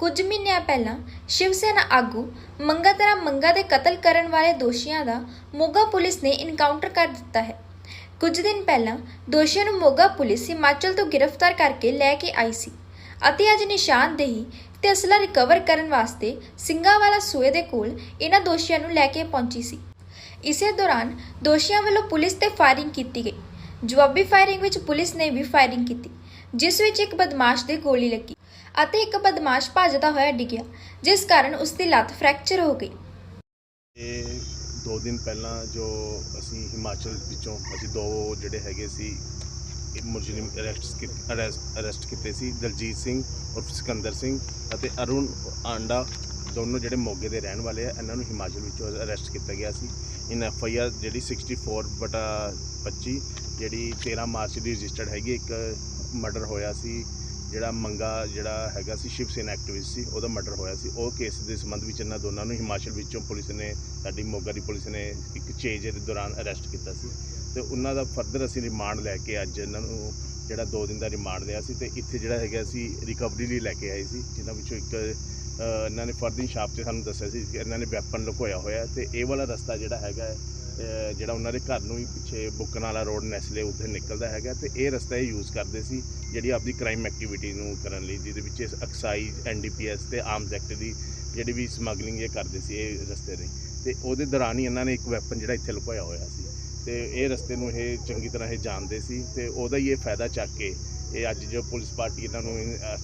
ਕੁਝ ਮਹੀਨਿਆਂ ਪਹਿਲਾਂ ਸ਼ਿਵ ਸੈਨਾ ਆਗੂ ਮੰਗਾਤਰਾ ਮੰਗਾ ਦੇ ਕਤਲ ਕਰਨ ਵਾਲੇ ਦੋਸ਼ੀਆਂ ਦਾ ਮੋਗਾ ਪੁਲਿਸ ਨੇ ਇਨਕਾਊਂਟਰ ਕਰ ਦਿੱਤਾ ਹੈ। ਕੁਝ ਦਿਨ ਪਹਿਲਾਂ ਦੋਸ਼ੀਆਂ ਨੂੰ ਮੋਗਾ ਪੁਲਿਸ ਹਿਮਾਚਲ ਤੋਂ ਗ੍ਰਿਫਤਾਰ ਕਰਕੇ ਲੈ ਕੇ ਆਈ ਸੀ ਅਤੇ ਅੱਜ ਨਿਸ਼ਾਨਦੇਹੀ ਤੇ ਅਸਲਾ ਰਿਕਵਰ ਕਰਨ ਵਾਸਤੇ ਸਿੰਘਾਵਾਲਾ ਸੂਏ ਦੇ ਕੋਲ ਇਹਨਾਂ ਦੋਸ਼ੀਆਂ ਨੂੰ ਲੈ ਕੇ ਪਹੁੰਚੀ ਸੀ। ਇਸੇ ਦੌਰਾਨ ਦੋਸ਼ੀਆਂ ਵੱਲੋਂ ਪੁਲਿਸ ਤੇ ਫਾਇਰਿੰਗ ਕੀਤੀ ਗਈ। ਜਵਾਬੀ ਫਾਇਰਿੰਗ ਵਿੱਚ ਪੁਲਿਸ ਨੇ ਵੀ ਫਾਇਰਿੰਗ ਕੀਤੀ, ਜਿਸ ਵਿੱਚ ਇੱਕ ਬਦਮਾਸ਼ ਦੇ ਗੋਲੀ ਲੱਗੀ। ਅਤੇ ਇੱਕ ਬਦਮਾਸ਼ ਭੱਜਦਾ ਹੋਇਆ ਡਿੱਗਿਆ, ਜਿਸ ਕਾਰਨ ਉਸ ਦੀ ਲੱਤ ਫ੍ਰੈਕਚਰ ਹੋ ਗਈ। ਇਹ ਦੋ ਦਿਨ ਪਹਿਲਾਂ ਜੋ ਅਸੀਂ ਹਿਮਾਚਲ ਵਿੱਚੋਂ, ਅਸੀਂ ਦੋ ਜਿਹੜੇ ਹੈਗੇ ਸੀ, ਇਹ ਮੁਜਰਮ ਅਰੈਸਟ ਅਰੈਸਟ ਕੀਤੇ ਸੀ, ਦਲਜੀਤ ਸਿੰਘ ਔਰ ਸਿਕੰਦਰ ਸਿੰਘ ਅਤੇ ਅਰੁਣ ਆਂਡਾ, ਦੋਨੋਂ ਜਿਹੜੇ ਮੋਗੇ ਦੇ ਰਹਿਣ ਵਾਲੇ ਆ, ਇਹਨਾਂ ਨੂੰ ਹਿਮਾਚਲ ਵਿੱਚੋਂ ਅਰੈਸਟ ਕੀਤਾ ਗਿਆ ਸੀ। ਇਨ ਐਫ ਆਈ ਆਰ ਜਿਹੜੀ 64 ਬਟਾ 25 ਜਿਹੜੀ 13 ਮਾਰਚ ਦੀ ਰਜਿਸਟਰਡ ਹੈਗੀ, ਇੱਕ ਮਰਡਰ ਹੋਇਆ ਸੀ। ਜਿਹੜਾ ਮੰਗਾ ਜਿਹੜਾ ਹੈਗਾ ਸੀ, ਸ਼ਿਵ ਸੈਨਾ ਐਕਟਿਵਿਸਟ ਸੀ, ਉਹਦਾ ਮਰਡਰ ਹੋਇਆ ਸੀ। ਉਹ ਕੇਸ ਦੇ ਸੰਬੰਧ ਵਿੱਚ ਇਹਨਾਂ ਦੋਨਾਂ ਨੂੰ ਹਿਮਾਚਲ ਵਿੱਚੋਂ ਪੁਲਿਸ ਨੇ, ਸਾਡੀ ਮੋਗਾ ਦੀ ਪੁਲਿਸ ਨੇ ਇੱਕ ਚੇਜ ਦੇ ਦੌਰਾਨ ਅਰੈਸਟ ਕੀਤਾ ਸੀ। ਤੇ ਉਹਨਾਂ ਦਾ ਫਰਦਰ ਅਸੀਂ ਰਿਮਾਂਡ ਲੈ ਕੇ ਅੱਜ ਇਹਨਾਂ ਨੂੰ ਜਿਹੜਾ 2 ਦਿਨ ਦਾ ਰਿਮਾਂਡ ਲਿਆ ਸੀ ਤੇ ਇੱਥੇ ਜਿਹੜਾ ਹੈਗਾ ਅਸੀਂ ਰਿਕਵਰੀ ਲਈ ਲੈ ਕੇ ਆਏ ਸੀ, ਜਿਨ੍ਹਾਂ ਵਿੱਚੋਂ ਇੱਕ ਇਹਨਾਂ ਨੇ ਫਰਦਿਨ ਸ਼ਾਪ ਤੇ ਸਾਨੂੰ ਦੱਸਿਆ ਸੀ ਕਿ ਇਹਨਾਂ ਨੇ ਵੈਪਨ ਲੁਕੋਇਆ ਹੋਇਆ ਹੈ ਤੇ ਇਹ ਵਾਲਾ ਰਸਤਾ ਜਿਹੜਾ ਹੈਗਾ ਜਿਹੜਾ ਉਹਨਾਂ ਦੇ ਘਰ ਨੂੰ ਹੀ ਪਿੱਛੇ ਬੁੱਕਣ ਵਾਲਾ ਰੋਡ ਨੈਸਲੇ ਉੱਥੇ ਨਿਕਲਦਾ ਹੈਗਾ ਤੇ ਇਹ ਰਸਤਾ ਇਹ ਯੂਜ਼ ਕਰਦੇ ਸੀ, ਜਿਹੜੀ ਆਪਦੀ ਕ੍ਰਾਈਮ ਐਕਟੀਵਿਟੀ ਨੂੰ ਕਰਨ ਲਈ, ਜਿਹਦੇ ਵਿੱਚ ਐਕਸਾਈਜ਼ ਐਨਡੀਪੀਐਸ ਤੇ ਆਰਮਸ ਐਕਟ ਦੀ ਜਿਹੜੀ ਵੀ ਸਮਗਲਿੰਗ ਇਹ ਕਰਦੇ ਸੀ ਇਹ ਰਸਤੇ ਦੇ ਤੇ ਉਹਦੇ ਦੌਰਾਨ ਹੀ ਇਹਨਾਂ ਨੇ ਇੱਕ ਵੈਪਨ ਜਿਹੜਾ ਇੱਥੇ ਲੁਕੋਇਆ ਹੋਇਆ ਸੀ। ਤੇ ਇਹ ਰਸਤੇ ਨੂੰ ਇਹ ਚੰਗੀ ਤਰ੍ਹਾਂ ਇਹ ਜਾਣਦੇ ਸੀ ਤੇ ਉਹਦਾ ਹੀ ਇਹ ਫਾਇਦਾ ਚੱਕ ਕੇ ਇਹ ਅੱਜ ਜੋ ਪੁਲਿਸ ਪਾਰਟੀ ਇਹਨਾਂ ਨੂੰ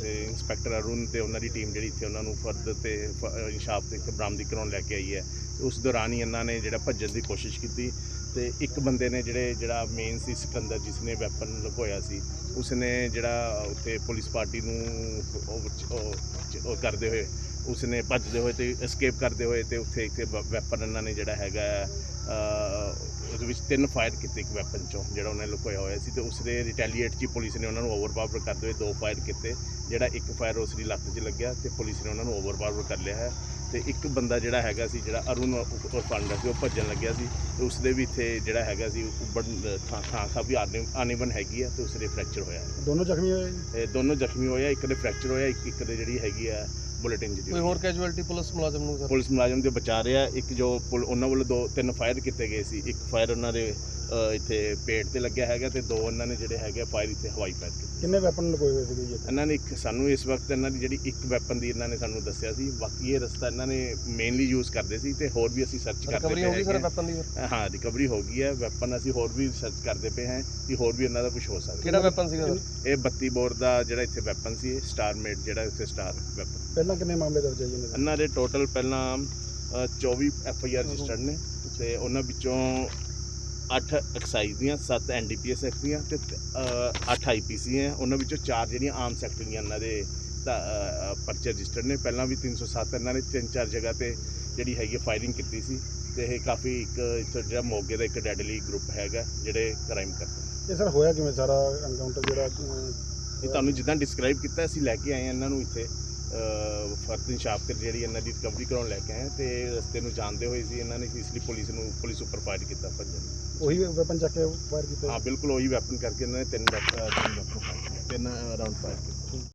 ਇੰਸਪੈਕਟਰ ਅਰੁਣ ਤੇ ਉਹਨਾਂ ਦੀ ਟੀਮ ਜਿਹੜੀ ਇੱਥੇ ਉਹਨਾਂ ਨੂੰ ਫਰਦ ਤੇ ਫ- ਇਨਸ਼ਾਫ ਤੇ ਇੱਥੇ ਬਰਾਮਦੀ ਕਰਾਉਣ ਲੈ ਕੇ ਆਈ ਹੈ। ਤੇ ਉਸ ਦੌਰਾਨ ਹੀ ਇਹਨਾਂ ਨੇ ਜਿਹੜਾ ਭੱਜਣ ਦੀ ਕੋਸ਼ਿਸ਼ ਕੀਤੀ ਤੇ ਇੱਕ ਬੰਦੇ ਨੇ ਜਿਹੜੇ, ਜਿਹੜਾ ਮੇਨ ਸੀ ਸਿਕੰਦਰ, ਜਿਸ ਨੇ ਵੈਪਨ ਲੁਕੋਇਆ ਸੀ, ਉਸਨੇ ਜਿਹੜਾ ਉੱਥੇ ਪੁਲਿਸ ਪਾਰਟੀ ਨੂੰ ਉਹ- ਕਰਦੇ ਹੋਏ, ਉਸਨੇ ਭੱਜਦੇ ਹੋਏ ਤੇ ਐਸਕੇਪ ਕਰਦੇ ਹੋਏ ਤੇ ਉੱਥੇ ਇੱਕ ਵੈਪਨ ਇਹਨਾਂ ਨੇ ਜਿਹੜਾ ਹੈਗਾ ਉਹਦੇ ਵਿੱਚ ਤਿੰਨ ਫਾਇਰ ਕੀਤੇ ਇੱਕ ਵੈਪਨ ਚੋਂ ਜਿਹੜਾ ਉਹਨੇ ਲੁਕੋਇਆ ਹੋਇਆ ਸੀ ਤੇ ਉਸ ਦੇ ਰਿਟੈਲੀਏਟ 'ਚ ਪੁਲਿਸ ਨੇ ਉਹਨਾਂ ਨੂੰ ਓਵਰਪਾਵਰ ਕਰਦੇ ਹੋਏ ਦੋ ਫਾਇਰ ਕੀਤੇ ਜਿਹੜਾ ਇੱਕ ਫਾਇਰ ਉਸ ਦੀ ਲੱਤ 'ਚ ਲੱਗਿਆ ਤੇ ਪੁਲਿਸ ਨੇ ਉਹਨਾਂ ਨੂੰ ਓਵਰਪਾਵਰ ਕਰ ਲਿਆ ਹੈ ਤੇ ਇੱਕ ਬੰਦਾ ਜਿਹੜਾ ਹੈਗਾ ਸੀ ਜਿਹੜਾ ਅਰੁਣ ਉਰਫਾਂਡਾ ਸੀ ਉਹ ਭੱਜਣ ਲੱਗਿਆ ਸੀ ਤੇ ਉਸ ਦੇ ਵੀ ਇੱਥੇ ਜਿਹੜਾ ਹੈਗਾ ਸੀ ਉੱਬੜ ਥਾਂ ਥਾਂ ਕਾਫੀ ਆਨੇ ਆਨੇਬਨ ਹੈਗੀ ਹੈ ਤੇ ਉਸ ਦੇ ਫ੍ਰੈਕਚਰ ਹੋਇਆ। ਦੋਨੋਂ ਜ਼ਖਮੀ ਹੋਏ ਦੋਨੋਂ ਜ਼ਖਮੀ ਹੋਇਆ ਇੱਕ ਦੇ ਫ੍ਰੈਕਚਰ ਹੋਇਆ ਇੱਕ ਇੱਕ ਦੇ ਜਿਹੜੀ ਹੈਗੀ ਆ ਬੁਲੇਟ ਇੰਜਰੀ ਕੋਈ ਹੋਰ ਕੈਜੁਅਲਟੀ ਪੁਲਿਸ ਮੁਲਾਜ਼ਮ ਨੂੰ ਸਰ? ਪੁਲਿਸ ਮੁਲਾਜ਼ਮ ਦੇ ਬਚਾ ਰਿਹਾ ਇੱਕ ਜੋ ਪੁਲ- ਉਹਨਾਂ ਵੱਲੋਂ ਦੋ ਤਿੰਨ ਫਾਇਰ ਕੀਤੇ ਗਏ ਸੀ। ਇੱਕ ਫਾਇਰ ਉਹਨਾਂ ਦੇ ਅ, ਇੱਥੇ ਪੇਟ ਤੇ ਲੱਗਿਆ ਹੈਗਾ ਤੇ ਦੋ ਉਹਨਾਂ ਨੇ ਜਿਹੜੇ ਹੈਗੇ ਫਾਇਰ ਇੱਥੇ ਹਵਾਈ ਫਾਇਰ ਕੀਤੇ। ਕਿੰਨੇ ਵੈਪਨ ਲਗੋਏ ਹੋਏ ਸੀਗੇ ਜੀ ਇੱਥੇ? ਇਹਨਾਂ ਨੇ ਇੱਕ ਸਾਨੂੰ ਇਸ ਵਕਤ ਇਹਨਾਂ ਦੀ ਜਿਹੜੀ ਇੱਕ ਵੈਪਨ ਦੀ ਇਹਨਾਂ ਨੇ ਸਾਨੂੰ ਦੱਸਿਆ ਸੀ। ਬਾਕੀ ਇਹ ਰਸਤਾ ਇਹਨਾਂ ਨੇ ਮੇਨਲੀ ਯੂਜ਼ ਕਰਦੇ ਸੀ ਤੇ ਹੋਰ ਵੀ ਅਸੀਂ ਸਰਚ ਕਰਦੇ ਰਿਕਵਰੀ ਹੋ ਗਈ ਸਰ ਵੈਪਨ ਦੀ? ਹਾਂ। ਹਾਂ ਰਿਕਵਰੀ ਹੋ ਗਈ ਹੈ। ਵੈਪਨ ਅਸੀਂ ਹੋਰ ਵੀ ਸਰਚ ਕਰਦੇ ਪਏ ਹਾਂ ਕਿ ਹੋਰ ਵੀ ਇਹਨਾਂ ਦਾ ਕੁਝ ਹੋ ਸਕਦਾ ਕਿਹੜਾ ਵੈਪਨ ਸੀਗਾ ਸਰ ਇਹ 32 ਬੋਰ ਦਾ ਜਿਹੜਾ ਇੱਥੇ ਵੈਪਨ ਸੀ ਸਟਾਰ ਮੇਡ ਜਿਹੜਾ ਇੱਥੇ ਸਟਾਰ ਵੈਪਨ ਪਹਿਲਾਂ ਕਿੰਨੇ ਮਾਮਲੇ ਦਰਜ ਹੈ ਜੀ ਇਹਨਾਂ ਦੇ? ਇਹਨਾਂ ਦੇ ਟੋਟਲ ਪਹਿਲਾਂ ਅ, 24 ਐਫ ਆਈ ਆਰ ਰਜਿਸਟਰਡ ਨੇ ਤੇ ਉਹਨਾਂ ਵਿੱਚੋਂ 8 ਐਕਸਾਈਜ਼ ਦੀਆਂ 7 N D P S act ਦੀਆਂ ਤੇ 8 ਆਈ ਪੀ ਸੀ ਹੈ ਉਹਨਾਂ ਵਿੱਚੋਂ 4 ਜਿਹੜੀਆਂ ਆਮ ਸੈਕਟਰ ਦੀਆਂ ਇਹਨਾਂ ਦੇ ਪਰਚੇ ਰਜਿਸਟਰਡ ਨੇ। ਪਹਿਲਾਂ ਵੀ 307 ਇਹਨਾਂ ਨੇ ਤਿੰਨ ਚਾਰ ਜਗ੍ਹਾ ਤੇ ਜਿਹੜੀ ਹੈਗੀ ਫਾਇਰਿੰਗ ਕੀਤੀ ਸੀ ਤੇ ਇਹ ਕਾਫੀ ਇੱਕ ਇੱਥੇ ਜਿਹੜਾ ਮੋਗੇ ਦਾ ਇੱਕ ਡੈਡਲੀ ਗਰੁੱਪ ਹੈਗਾ ਜਿਹੜੇ ਕ੍ਰਾਈਮ ਕਰਦੇ ਨੇ। ਇਹ ਸਰ ਹੋਇਆ ਕਿਵੇਂ? ਸਾਰਾ ਐਨਕਾਊਂਟਰ ਜਿਹੜਾ ਇਹ ਤੁਹਾਨੂੰ ਜਿੱਦਾਂ ਡਿਸਕ੍ਰਾਈਬ ਕੀਤਾ ਅਸੀਂ ਲੈ ਕੇ ਆਏ ਹਾਂ ਇਹਨਾਂ ਨੂੰ ਇੱਥੇ। ਫਰਦਨ ਸ਼ਾਪ ਤੇ ਜਿਹੜੀ ਇਹਨਾਂ ਦੀ ਰਿਕਵਰੀ ਕਰਾਉਣ ਲੈ ਕੇ ਆਏ ਤੇ ਰਸਤੇ ਨੂੰ ਜਾਣਦੇ ਹੋਏ ਸੀ ਇਹਨਾਂ ਨੇ ਇਸ ਲਈ ਪੁਲਿਸ ਨੂੰ ਪੁਲਿਸ ਉੱਪਰ ਫਾਇਰ ਕੀਤਾ ਭੱਜਣ। ਉਹੀ ਵੈਪਨ ਚੱਕ ਕੇ ਫਾਇਰ ਕੀਤਾ। ਹਾਂ ਬਿਲਕੁਲ ਉਹੀ ਵੈਪਨ ਕਰਕੇ ਇਹਨਾਂ ਨੇ ਤਿੰਨ ਵੈਪਨ ਤਿੰਨ ਰਾਉਂਡ ਫਾਇਰ ਕੀਤੇ।